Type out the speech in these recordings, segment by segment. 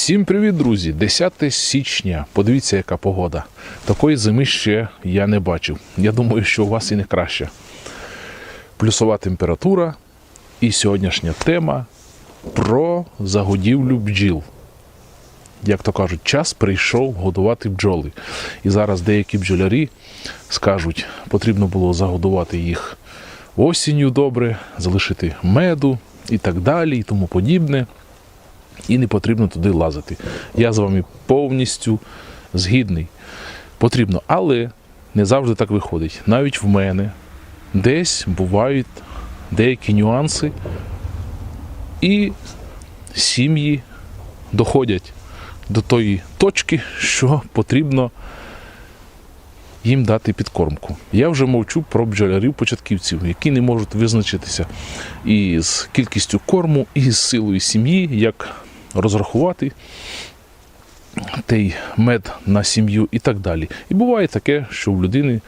Всім привіт, друзі! 10 січня. Подивіться, яка погода. Такої зими ще я не бачив. Я думаю, що у вас і не краще. Плюсова температура і сьогоднішня тема про загодівлю бджіл. Як то кажуть, час прийшов годувати бджоли. І зараз деякі бджолярі скажуть, потрібно було загодувати їх осінню добре, залишити меду і так далі, і тому подібне і не потрібно туди лазити. Я з вами повністю згідний. Потрібно, але не завжди так виходить. Навіть в мене десь бувають деякі нюанси, і сім'ї доходять до тої точки, що потрібно їм дати підкормку. Я вже мовчу про бджолярів-початківців, які не можуть визначитися і з кількістю корму, і з силою сім'ї, як розрахувати той мед на сім'ю і так далі. І буває таке, що в людини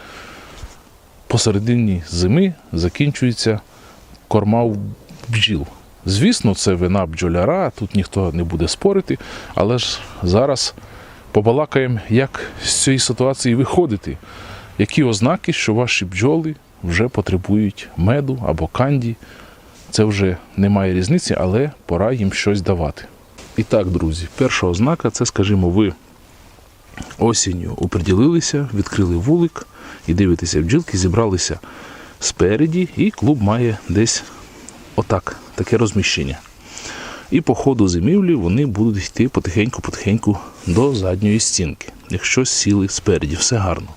посередині зими закінчується корма в бджіл. Звісно, це вина бджоляра, тут ніхто не буде спорити, але ж зараз побалакаємо, як з цієї ситуації виходити, які ознаки, що ваші бджоли вже потребують меду або канді. Це вже немає різниці, але пора їм щось давати. І так, друзі, перша ознака це, скажімо, ви осінню оприділилися, відкрили вулик і дивитеся, бджілки зібралися спереді, і клуб має десь отак, таке розміщення. І по ходу зимівлі вони будуть йти потихеньку-потихеньку до задньої стінки, якщо сіли спереді, все гарно.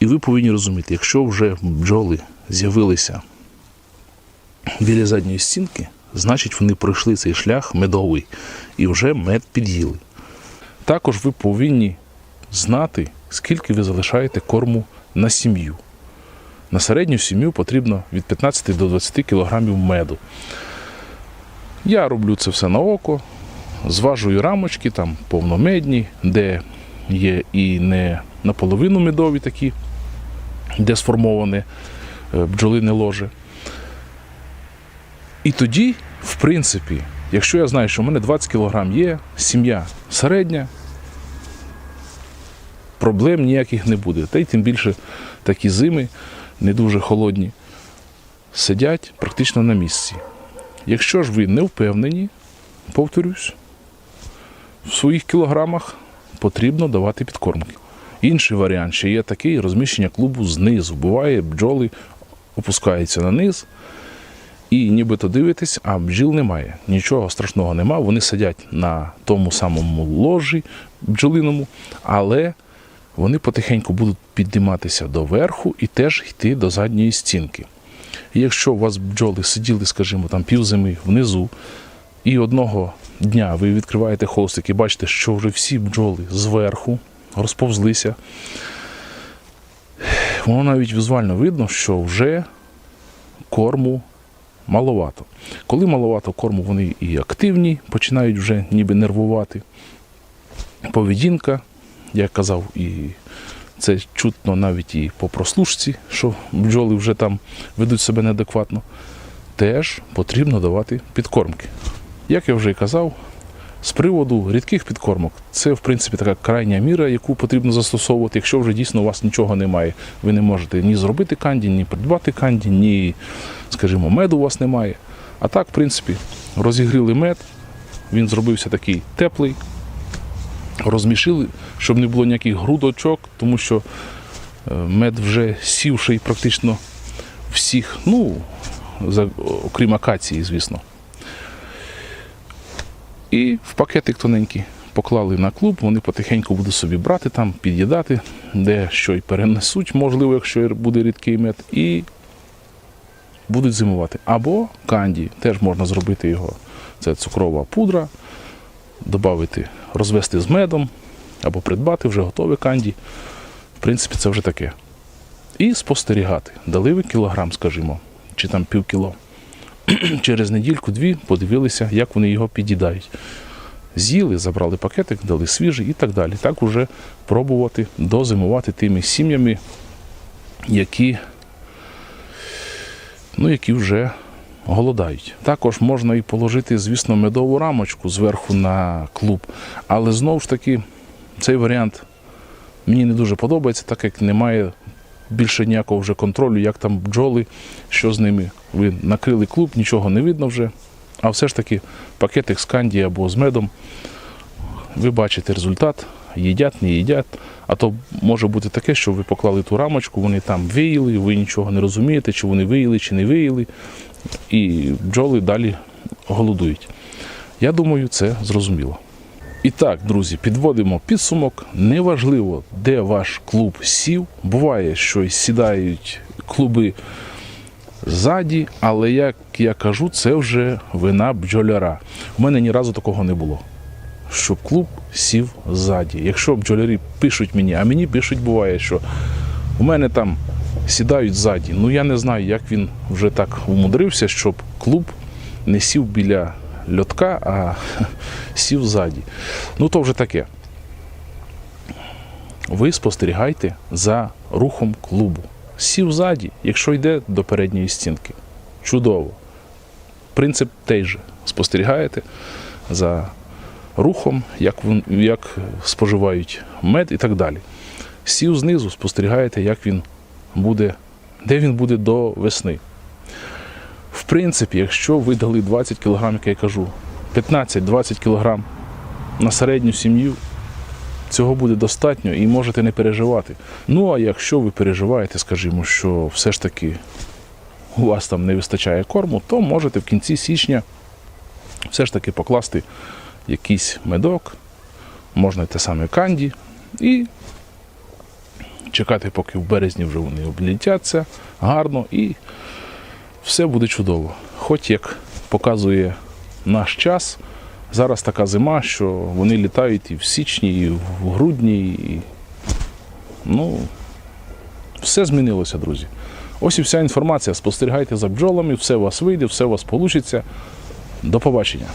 І ви повинні розуміти, якщо вже бджоли з'явилися біля задньої стінки, значить вони пройшли цей шлях медовий і вже мед під'їли. Також ви повинні знати, скільки ви залишаєте корму на сім'ю. На середню сім'ю потрібно від 15 до 20 кг меду. Я роблю це все на око, зважую рамочки, там повномедні, де є і не наполовину медові такі, де сформоване бджолине ложе. І тоді, в принципі, якщо я знаю, що в мене 20 кг є, сім'я середня, проблем ніяких не буде. Та й тим більше такі зими, не дуже холодні, сидять практично на місці. Якщо ж ви не впевнені, повторюсь, в своїх кілограмах потрібно давати підкормки. Інший варіант ще є такий розміщення клубу знизу. Буває, бджоли опускаються на низ, і нібито дивитесь, а бджіл немає. Нічого страшного нема. Вони сидять на тому самому ложі бджолиному, але вони потихеньку будуть підніматися до верху і теж йти до задньої стінки. І якщо у вас бджоли сиділи, скажімо, там півзими внизу, і одного дня ви відкриваєте холстик і бачите, що вже всі бджоли зверху розповзлися, воно навіть візуально видно, що вже корму маловато. Коли маловато корму, вони і активні, починають вже ніби нервувати. Поведінка, як казав, і це чутно навіть і по прослушці, що бджоли вже там ведуть себе неадекватно, теж потрібно давати підкормки. Як я вже і казав, з приводу рідких підкормок, це в принципі така крайня міра, яку потрібно застосовувати, якщо вже дійсно у вас нічого немає. Ви не можете ні зробити канді, ні придбати канді, ні, скажімо, меду у вас немає. А так, в принципі, розігріли мед, він зробився такий теплий, розмішили, щоб не було ніяких грудочок, тому що е, мед вже сівший практично всіх, ну, за, окрім акації, звісно. І в пакетик тоненький поклали на клуб, вони потихеньку будуть собі брати там, під'їдати, де що й перенесуть, можливо, якщо буде рідкий мед, і будуть зимувати. Або канді, теж можна зробити його. Це цукрова пудра, додати, розвести з медом, або придбати вже готове канді. В принципі, це вже таке. І спостерігати. Дали ви кілограм, скажімо, чи там пів кіло через недільку-дві подивилися, як вони його під'їдають. З'їли, забрали пакетик, дали свіжий і так далі. Так уже пробувати дозимувати тими сім'ями, які, ну, які вже голодають. Також можна і положити, звісно, медову рамочку зверху на клуб. Але знову ж таки, цей варіант мені не дуже подобається, так як немає більше ніякого вже контролю, як там бджоли, що з ними. Ви накрили клуб, нічого не видно вже. А все ж таки пакетик з канді або з медом. Ви бачите результат, їдять, не їдять. А то може бути таке, що ви поклали ту рамочку, вони там виїли, ви нічого не розумієте, чи вони виїли, чи не виїли. І бджоли далі голодують. Я думаю, це зрозуміло. І так, друзі, підводимо підсумок. Неважливо, де ваш клуб сів. Буває, що сідають клуби ззаді, але як я кажу, це вже вина бджоляра. У мене ні разу такого не було. Щоб клуб сів ззаді. Якщо бджолярі пишуть мені, а мені пишуть, буває, що у мене там сідають ззаді. Ну я не знаю, як він вже так умудрився, щоб клуб не сів біля льотка, а сів ззаді. Ну то вже таке. Ви спостерігайте за рухом клубу. Сів ззаді, якщо йде до передньої стінки. Чудово. Принцип той же. Спостерігаєте за рухом, як, як споживають мед і так далі. Сів знизу, спостерігаєте, як він буде, де він буде до весни. В принципі, якщо ви дали 20 кг, як я кажу, 15-20 кг на середню сім'ю, цього буде достатньо і можете не переживати. Ну а якщо ви переживаєте, скажімо, що все ж таки у вас там не вистачає корму, то можете в кінці січня все ж таки покласти якийсь медок, можна те саме канді, і чекати, поки в березні вже вони облітяться гарно і все буде чудово. Хоч як показує наш час, зараз така зима, що вони літають і в січні, і в грудні, і ну, все змінилося, друзі. Ось і вся інформація. Спостерігайте за бджолами, все у вас вийде, все у вас вийде. До побачення.